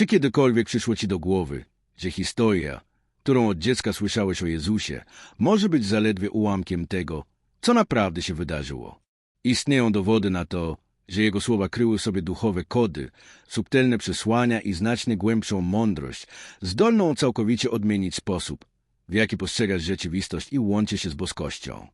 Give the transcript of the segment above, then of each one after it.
Czy kiedykolwiek przyszło ci do głowy, że historia, którą od dziecka słyszałeś o Jezusie, może być zaledwie ułamkiem tego, co naprawdę się wydarzyło? Istnieją dowody na to, że jego słowa kryły sobie duchowe kody, subtelne przesłania i znacznie głębszą mądrość, zdolną całkowicie odmienić sposób, w jaki postrzegasz rzeczywistość i łączy się z boskością.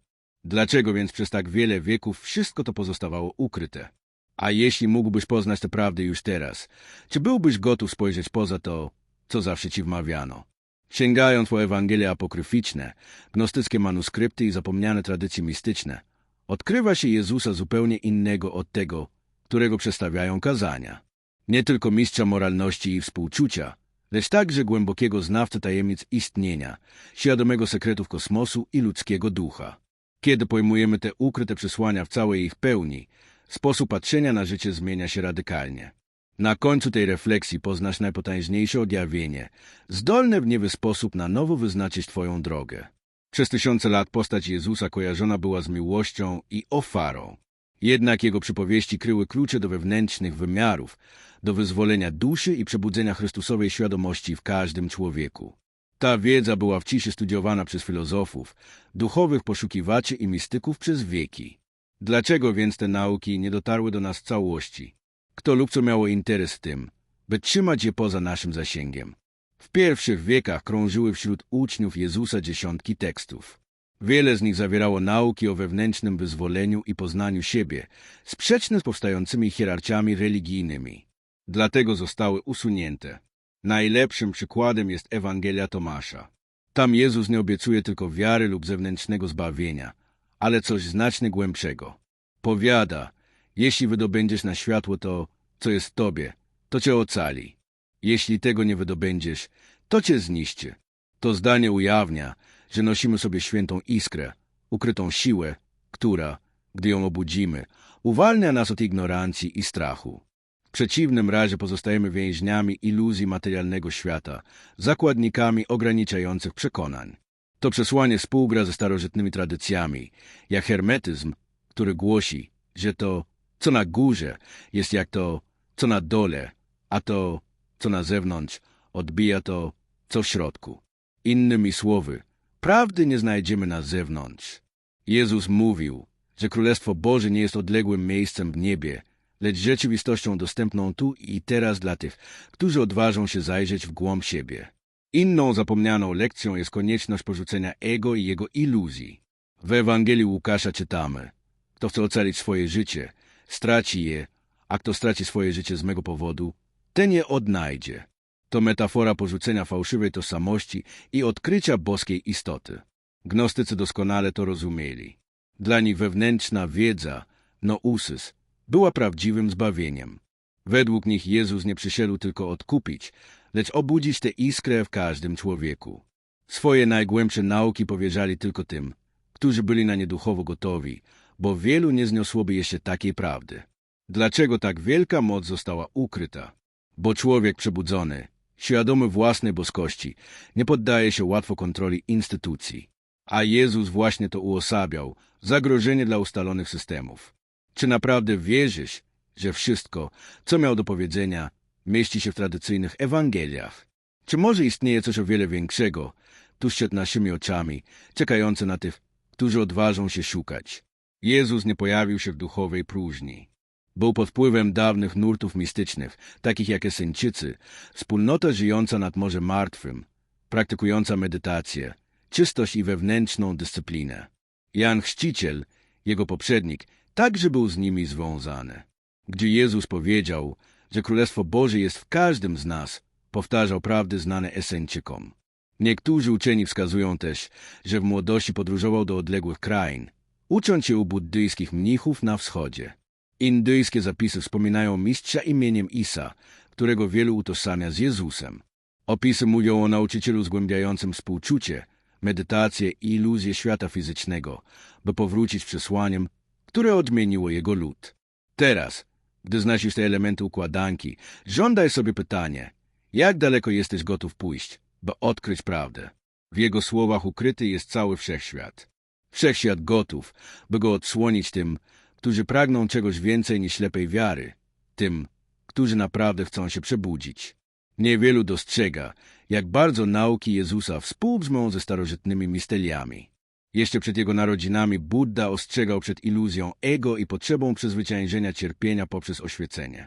Dlaczego więc przez tak wiele wieków wszystko to pozostawało ukryte? A jeśli mógłbyś poznać tę prawdę już teraz, czy byłbyś gotów spojrzeć poza to, co zawsze ci wmawiano? Sięgając po Ewangelie apokryficzne, gnostyckie manuskrypty i zapomniane tradycje mistyczne, odkrywa się Jezusa zupełnie innego od tego, którego przedstawiają kazania. Nie tylko mistrza moralności i współczucia, lecz także głębokiego znawcę tajemnic istnienia, świadomego sekretów kosmosu i ludzkiego ducha. Kiedy pojmujemy te ukryte przesłania w całej ich pełni, sposób patrzenia na życie zmienia się radykalnie. Na końcu tej refleksji poznasz najpotężniejsze objawienie, zdolne w niewy sposób na nowo wyznaczyć Twoją drogę. Przez tysiące lat postać Jezusa kojarzona była z miłością i ofarą. Jednak jego przypowieści kryły klucze do wewnętrznych wymiarów, do wyzwolenia duszy i przebudzenia Chrystusowej świadomości w każdym człowieku. Ta wiedza była w ciszy studiowana przez filozofów, duchowych poszukiwaczy i mistyków przez wieki. Dlaczego więc te nauki nie dotarły do nas w całości? Kto lub co miało interes w tym, by trzymać je poza naszym zasięgiem? W pierwszych wiekach krążyły wśród uczniów Jezusa dziesiątki tekstów. Wiele z nich zawierało nauki o wewnętrznym wyzwoleniu i poznaniu siebie, sprzeczne z powstającymi hierarchiami religijnymi. Dlatego zostały usunięte. Najlepszym przykładem jest Ewangelia Tomasza. Tam Jezus nie obiecuje tylko wiary lub zewnętrznego zbawienia, ale coś znacznie głębszego. Powiada, jeśli wydobędziesz na światło to, co jest tobie, to cię ocali. Jeśli tego nie wydobędziesz, to cię zniszczy. To zdanie ujawnia, że nosimy sobie świętą iskrę, ukrytą siłę, która, gdy ją obudzimy, uwalnia nas od ignorancji i strachu. W przeciwnym razie pozostajemy więźniami iluzji materialnego świata, zakładnikami ograniczających przekonań. To przesłanie współgra ze starożytnymi tradycjami, jak hermetyzm, który głosi, że to, co na górze, jest jak to, co na dole, a to, co na zewnątrz, odbija to, co w środku. Innymi słowy, prawdy nie znajdziemy na zewnątrz. Jezus mówił, że Królestwo Boże nie jest odległym miejscem w niebie, lecz rzeczywistością dostępną tu i teraz dla tych, którzy odważą się zajrzeć w głąb siebie. Inną zapomnianą lekcją jest konieczność porzucenia ego i jego iluzji. W Ewangelii Łukasza czytamy, kto chce ocalić swoje życie, straci je, a kto straci swoje życie z mego powodu, ten je odnajdzie. To metafora porzucenia fałszywej tożsamości i odkrycia boskiej istoty. Gnostycy doskonale to rozumieli. Dla nich wewnętrzna wiedza, nousys, była prawdziwym zbawieniem. Według nich Jezus nie przyszedł tylko odkupić, lecz obudzić tę iskrę w każdym człowieku. Swoje najgłębsze nauki powierzali tylko tym, którzy byli na nie duchowo gotowi, bo wielu nie zniosłoby jeszcze takiej prawdy. Dlaczego tak wielka moc została ukryta? Bo człowiek przebudzony, świadomy własnej boskości, nie poddaje się łatwo kontroli instytucji. A Jezus właśnie to uosabiał, zagrożenie dla ustalonych systemów. Czy naprawdę wierzysz, że wszystko, co miał do powiedzenia, mieści się w tradycyjnych Ewangeliach? Czy może istnieje coś o wiele większego, tuż przed naszymi oczami, czekające na tych, którzy odważą się szukać? Jezus nie pojawił się w duchowej próżni. Był pod wpływem dawnych nurtów mistycznych, takich jak Eseńczycy, wspólnota żyjąca nad Morzem Martwym, praktykująca medytację, czystość i wewnętrzną dyscyplinę. Jan Chrzciciel, jego poprzednik, także był z nimi związany. Gdy Jezus powiedział, że Królestwo Boże jest w każdym z nas, powtarzał prawdy znane Eseńczykom. Niektórzy uczeni wskazują też, że w młodości podróżował do odległych krain, ucząc się u buddyjskich mnichów na wschodzie. Indyjskie zapisy wspominają mistrza imieniem Isa, którego wielu utożsamia z Jezusem. Opisy mówią o nauczycielu zgłębiającym współczucie, medytację i iluzję świata fizycznego, by powrócić przesłaniem, które odmieniło jego lud. Teraz, gdy znasz te elementy układanki, żądaj sobie pytanie, jak daleko jesteś gotów pójść, by odkryć prawdę. W jego słowach ukryty jest cały wszechświat. Wszechświat gotów, by go odsłonić tym, którzy pragną czegoś więcej niż ślepej wiary, tym, którzy naprawdę chcą się przebudzić. Niewielu dostrzega, jak bardzo nauki Jezusa współbrzmią ze starożytnymi misteriami. Jeszcze przed jego narodzinami Buddha ostrzegał przed iluzją ego i potrzebą przezwyciężenia cierpienia poprzez oświecenie.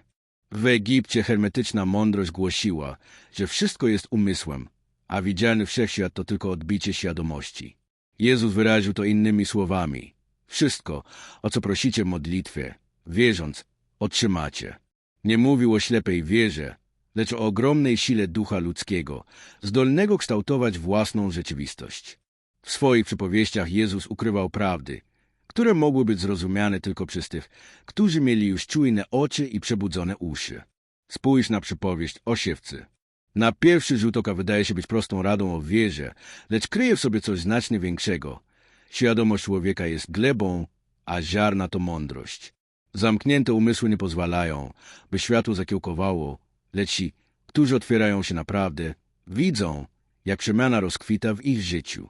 W Egipcie hermetyczna mądrość głosiła, że wszystko jest umysłem, a widzialny wszechświat to tylko odbicie świadomości. Jezus wyraził to innymi słowami. Wszystko, o co prosicie w modlitwie, wierząc, otrzymacie. Nie mówił o ślepej wierze, lecz o ogromnej sile ducha ludzkiego, zdolnego kształtować własną rzeczywistość. W swoich przypowieściach Jezus ukrywał prawdy, które mogły być zrozumiane tylko przez tych, którzy mieli już czujne oczy i przebudzone uszy. Spójrz na przypowieść o siewcy. Na pierwszy rzut oka wydaje się być prostą radą o wierze, lecz kryje w sobie coś znacznie większego. Świadomość człowieka jest glebą, a ziarna to mądrość. Zamknięte umysły nie pozwalają, by światło zakiełkowało, lecz ci, którzy otwierają się naprawdę, widzą, jak przemiana rozkwita w ich życiu.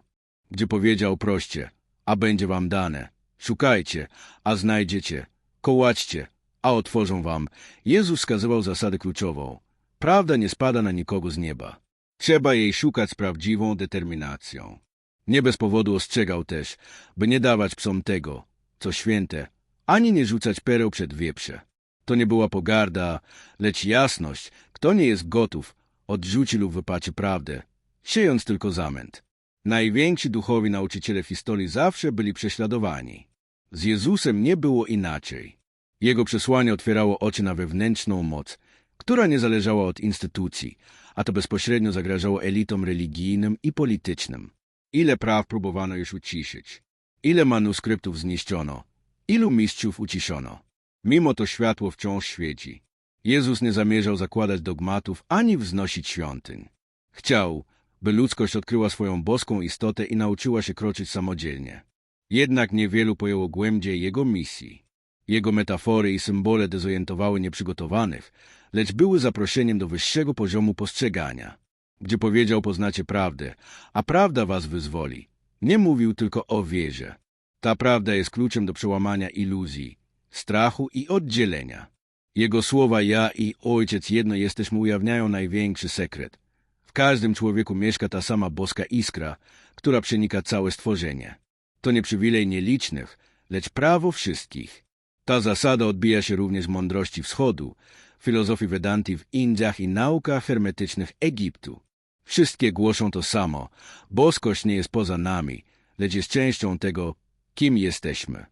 Gdzie powiedział proście, a będzie wam dane. Szukajcie, a znajdziecie. Kołaczcie, a otworzą wam. Jezus wskazywał zasadę kluczową. Prawda nie spada na nikogo z nieba. Trzeba jej szukać z prawdziwą determinacją. Nie bez powodu ostrzegał też, by nie dawać psom tego, co święte, ani nie rzucać pereł przed wieprze. To nie była pogarda, lecz jasność. Kto nie jest gotów, odrzuci lub wypaczy prawdę, siejąc tylko zamęt. Najwięksi duchowi nauczyciele w historii zawsze byli prześladowani. Z Jezusem nie było inaczej. Jego przesłanie otwierało oczy na wewnętrzną moc, która nie zależała od instytucji, a to bezpośrednio zagrażało elitom religijnym i politycznym. Ile praw próbowano już uciszyć? Ile manuskryptów zniszczono? Ilu mistrzów uciszono? Mimo to światło wciąż świeci. Jezus nie zamierzał zakładać dogmatów ani wznosić świątyń. Chciał, by ludzkość odkryła swoją boską istotę i nauczyła się kroczyć samodzielnie. Jednak niewielu pojęło głębiej jego misji. Jego metafory i symbole dezorientowały nieprzygotowanych, lecz były zaproszeniem do wyższego poziomu postrzegania. Gdzie powiedział poznacie prawdę, a prawda was wyzwoli. Nie mówił tylko o wierze. Ta prawda jest kluczem do przełamania iluzji, strachu i oddzielenia. Jego słowa ja i Ojciec jedno jesteśmy ujawniają największy sekret. W każdym człowieku mieszka ta sama boska iskra, która przenika całe stworzenie. To nie przywilej nielicznych, lecz prawo wszystkich. Ta zasada odbija się również w mądrości wschodu, filozofii Vedanti w Indiach i naukach hermetycznych Egiptu. Wszystkie głoszą to samo. Boskość nie jest poza nami, lecz jest częścią tego, kim jesteśmy.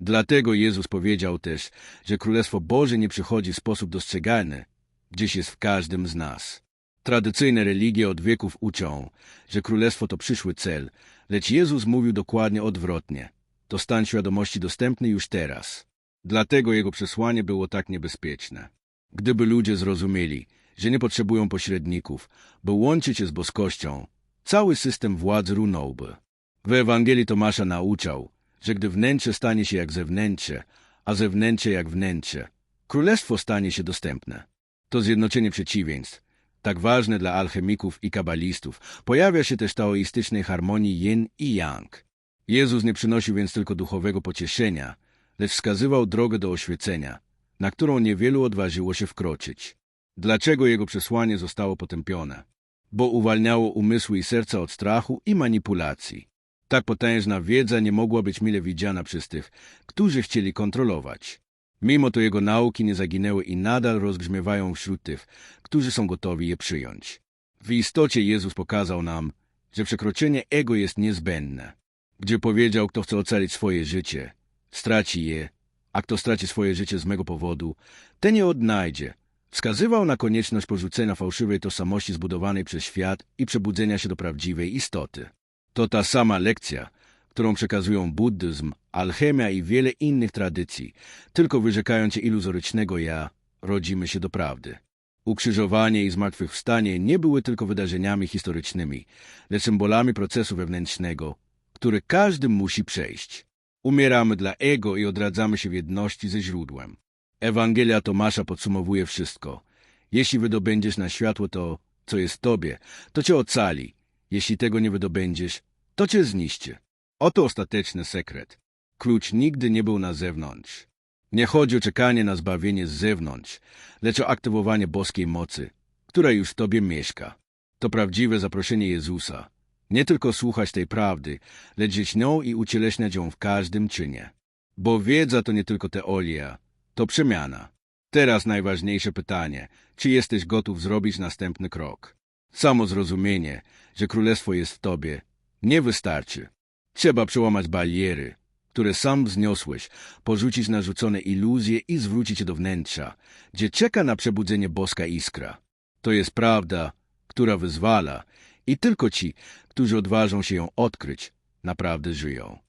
Dlatego Jezus powiedział też, że Królestwo Boże nie przychodzi w sposób dostrzegalny, gdzieś jest w każdym z nas. Tradycyjne religie od wieków uczą, że Królestwo to przyszły cel, lecz Jezus mówił dokładnie odwrotnie. To stan świadomości dostępny już teraz. Dlatego Jego przesłanie było tak niebezpieczne. Gdyby ludzie zrozumieli, że nie potrzebują pośredników, by łączyć się z boskością, cały system władzy runąłby. W Ewangelii Tomasza nauczał, że gdy wnętrze stanie się jak zewnętrzne, a zewnętrzne jak wnętrze, królestwo stanie się dostępne. To zjednoczenie przeciwieństw, tak ważne dla alchemików i kabalistów, pojawia się też taoistycznej harmonii yin i yang. Jezus nie przynosił więc tylko duchowego pocieszenia, lecz wskazywał drogę do oświecenia, na którą niewielu odważyło się wkroczyć. Dlaczego jego przesłanie zostało potępione? Bo uwalniało umysły i serca od strachu i manipulacji. Tak potężna wiedza nie mogła być mile widziana przez tych, którzy chcieli kontrolować. Mimo to jego nauki nie zaginęły i nadal rozgrzmiewają wśród tych, którzy są gotowi je przyjąć. W istocie Jezus pokazał nam, że przekroczenie ego jest niezbędne. Gdzie powiedział, kto chce ocalić swoje życie, straci je, a kto straci swoje życie z mego powodu, ten je odnajdzie. Wskazywał na konieczność porzucenia fałszywej tożsamości zbudowanej przez świat i przebudzenia się do prawdziwej istoty. To ta sama lekcja, którą przekazują buddyzm, alchemia i wiele innych tradycji, tylko wyrzekając się iluzorycznego ja, rodzimy się do prawdy. Ukrzyżowanie i zmartwychwstanie nie były tylko wydarzeniami historycznymi, lecz symbolami procesu wewnętrznego, który każdy musi przejść. Umieramy dla ego i odradzamy się w jedności ze źródłem. Ewangelia Tomasza podsumowuje wszystko. Jeśli wydobędziesz na światło to, co jest tobie, to cię ocali. Jeśli tego nie wydobędziesz, to cię zniszczy. Oto ostateczny sekret. Klucz nigdy nie był na zewnątrz. Nie chodzi o czekanie na zbawienie z zewnątrz, lecz o aktywowanie boskiej mocy, która już w tobie mieszka. To prawdziwe zaproszenie Jezusa. Nie tylko słuchać tej prawdy, lecz żyć nią i ucieleśniać ją w każdym czynie. Bo wiedza to nie tylko teoria, to przemiana. Teraz najważniejsze pytanie, czy jesteś gotów zrobić następny krok? Samo zrozumienie, że królestwo jest w tobie, nie wystarczy. Trzeba przełamać bariery, które sam wzniosłeś, porzucić narzucone iluzje i zwrócić do wnętrza, gdzie czeka na przebudzenie boska iskra. To jest prawda, która wyzwala i tylko ci, którzy odważą się ją odkryć, naprawdę żyją.